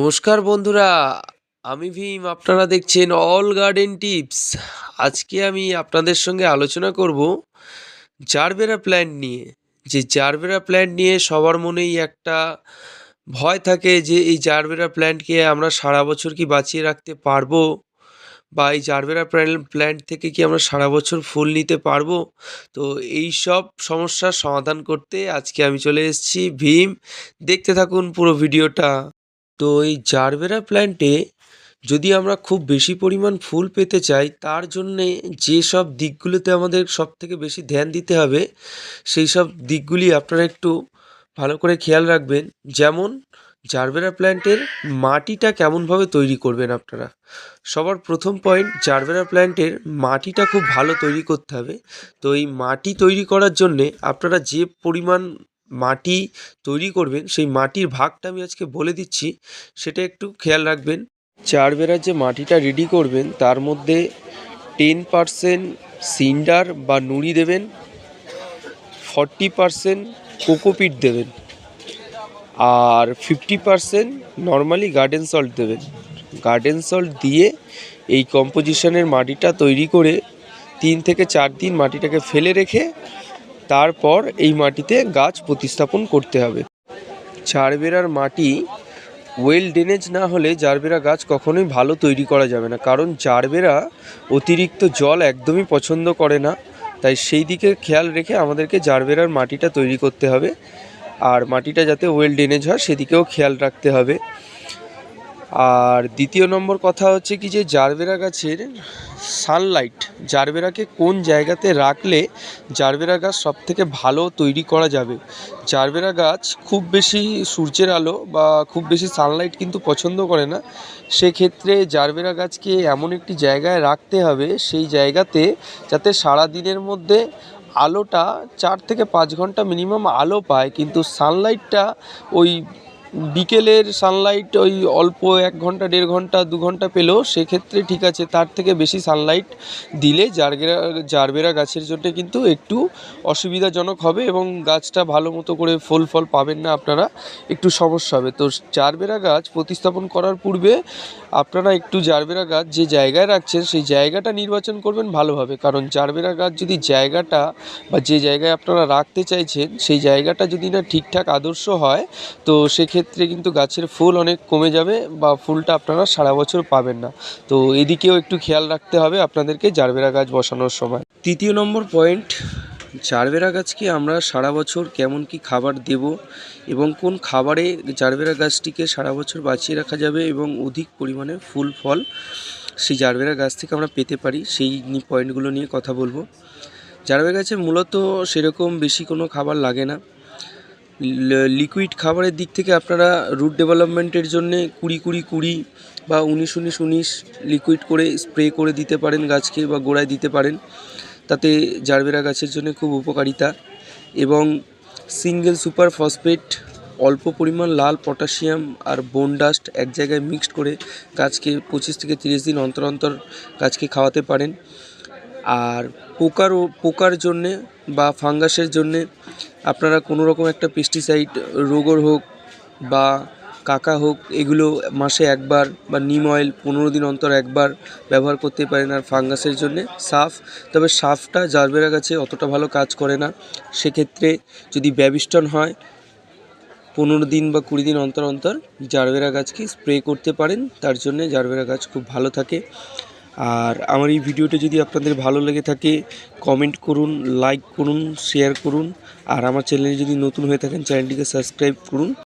নমস্কার বন্ধুরা, আমি ভীম, আপনারা দেখছেন অল গার্ডেন টিপস আজকে আমি আপনাদের সঙ্গে আলোচনা করব জারবেরা প্ল্যান্ট নিয়ে। যে জারবেরা প্ল্যান্ট নিয়ে সবার মনেই একটা ভয় থাকে যে এই জারবেরা প্ল্যান্টকে আমরা সারা বছর কি বাঁচিয়ে রাখতে পারব? বা এই জারবেরা প্ল্যান্ট থেকে কি আমরা সারা বছর ফুল নিতে পারব? তো এই সব সমস্যার সমাধান করতে আজকে আমি চলে এসেছি। ভীম, দেখতে থাকুন পুরো ভিডিওটা। তো এই জারবেরা প্ল্যান্টে যদি আমরা খুব বেশি পরিমাণ ফুল পেতে চাই, তার জন্যে যেসব দিকগুলোতে আমাদের সব থেকে বেশি ধ্যান দিতে হবে, সেই সব দিকগুলি আপনারা একটু ভালো করে খেয়াল রাখবেন। যেমন জারবেরা প্ল্যান্টের মাটিটা কেমনভাবে তৈরি করবেন আপনারা? সবার প্রথম পয়েন্ট জারবেরা প্ল্যান্টের মাটিটা খুব ভালো তৈরি করতে হবে। তো এই মাটি তৈরি করার জন্যে আপনারা যে পরিমাণ মাটি তৈরি করবেন, সেই মাটির ভাগটা আমি আজকে বলে দিচ্ছি, সেটা একটু খেয়াল রাখবেন। চারবেরার যে মাটিটা রেডি করবেন, তার মধ্যে টেন পারসেন্ট সিন্ডার বা নুড়ি দেবেন ফর্টি পারসেন্ট কোকোপিট দেবেন, আর fifty percent normally garden salt দেবেন। গার্ডেন সল্ট দিয়ে এই কম্পোজিশনের মাটিটা তৈরি করে তিন থেকে চার দিন মাটিটাকে ফেলে রেখে তারপর এই মাটিতে গাছ প্রতিস্থাপন করতে হবে। চারবেরার মাটি ওয়েল ড্রেনেজ না হলে জারবেরা গাছ কখনোই ভালো তৈরি করা যাবে না। কারণ জারবেরা অতিরিক্ত জল একদমই পছন্দ করে না। তাই সেই দিকে খেয়াল রেখে আমাদেরকে জারবেরার মাটিটা তৈরি করতে হবে। আর মাটিটা যাতে ওয়েল ড্রেনেজ হয়, সেদিকেও খেয়াল রাখতে হবে। আর দ্বিতীয় নম্বর কথা হচ্ছে কি যে জারবেরা গাছের সানলাইট জারবেরাকে কোন জায়গাতে রাখলে জারবেরা গাছ সব থেকে ভালো তৈরি করা যাবে? জারবেরা গাছ খুব বেশি সূর্যের আলো বা খুব বেশি সানলাইট কিন্তু পছন্দ করে না। সেক্ষেত্রে জারবেরা গাছকে এমন একটি জায়গায় রাখতে হবে, সেই জায়গাতে যাতে সারা দিনের মধ্যে আলোটা চার থেকে পাঁচ ঘণ্টা মিনিমাম আলো পায়, কিন্তু সানলাইটটা ওই বিকেলের সানলাইট ওই অল্প এক ঘণ্টা, দেড় ঘণ্টা, দু ঘণ্টা পেলেও সেক্ষেত্রে ঠিক আছে, তার থেকে বেশি সানলাইট দিলে জারবেরা জারবেরা গাছের জন্য কিন্তু একটু অসুবিধাজনক হবে এবং গাছটা ভালো মতো করে ফুল ফল পাবেন না আপনারা, একটু সমস্যা হবে। তো জারবেরা গাছ প্রতিস্থাপন করার পূর্বে আপনারা একটু জারবেরা গাছ যে জায়গায় রাখছেন, সেই জায়গাটা নির্বাচন করবেন ভালোভাবে। কারণ জারবেরা গাছ যদি জায়গাটা বা যে জায়গায় আপনারা রাখতে চাইছেন, সেই জায়গাটা যদি না ঠিকঠাক আদর্শ হয়, তো সেক্ষেত্রে কিন্তু গাছের ফুল অনেক কমে যাবে বা ফুলটা আপনারা সারা বছর পাবেন না। তো এদিকেও একটু খেয়াল রাখতে হবে আপনাদেরকে জারবেরা গাছ বসানোর সময়। তৃতীয় নম্বর পয়েন্ট, জারবেরা গাছকে আমরা সারা বছর কেমন কি খাবার দেব এবং কোন খাবারে জারবেরা গাছটিকে সারা বছর বাঁচিয়ে রাখা যাবে এবং অধিক পরিমাণে ফুল, ফল সেই জারবেরা গাছ থেকে আমরা পেতে পারি, সেই পয়েন্টগুলো নিয়ে কথা বলব। জারবেরা গাছে মূলত সেরকম বেশি কোনো খাবার লাগে না। লিকুইড খাবারের দিক থেকে আপনারা রুট ডেভেলপমেন্টের জন্যে কুড়ি কুড়ি কুড়ি বা উনিশ উনিশ উনিশ লিকুইড করে স্প্রে করে দিতে পারেন গাছকে বা গোড়ায় দিতে পারেন। তাতে জারবেরা গাছের জন্য খুব উপকারিতা এবং সিঙ্গেল সুপার ফসফেট অল্প পরিমাণ লাল পটাশিয়াম আর বোন ডাস্ট এক জায়গায় মিক্সড করে গাছকে পঁচিশ থেকে তিরিশ দিন অন্তর অন্তর গাছকে খাওয়াতে পারেন। আর পোকার পোকার জন্যে বা ফাঙ্গাসের জন্যে আপনারা কোনো রকম একটা পেস্টিসাইড রোগর হোক বা কাকা হোক, এগুলো মাসে একবার বা নিম অয়েল পনেরো দিন অন্তর একবার ব্যবহার করতে পারেন আর ফাঙ্গাসের জন্যে সাফ। তবে সাফটা জারবেরা গাছে অতটা ভালো কাজ করে না। সেক্ষেত্রে যদি ব্যবিষ্টন হয়, পনেরো দিন বা কুড়ি দিন অন্তর অন্তর জারবেরা গাছকে স্প্রে করতে পারেন। তার জন্যে জারবেরা গাছ খুব ভালো থাকে। আর আমার এই ভিডিওটা যদি আপনাদের ভালো লেগে থাকে কমেন্ট করুন লাইক করুন শেয়ার করুন, আর আমার চ্যানেলে যদি নতুন হয়ে থাকেন চ্যানেলটিকে সাবস্ক্রাইব করুন।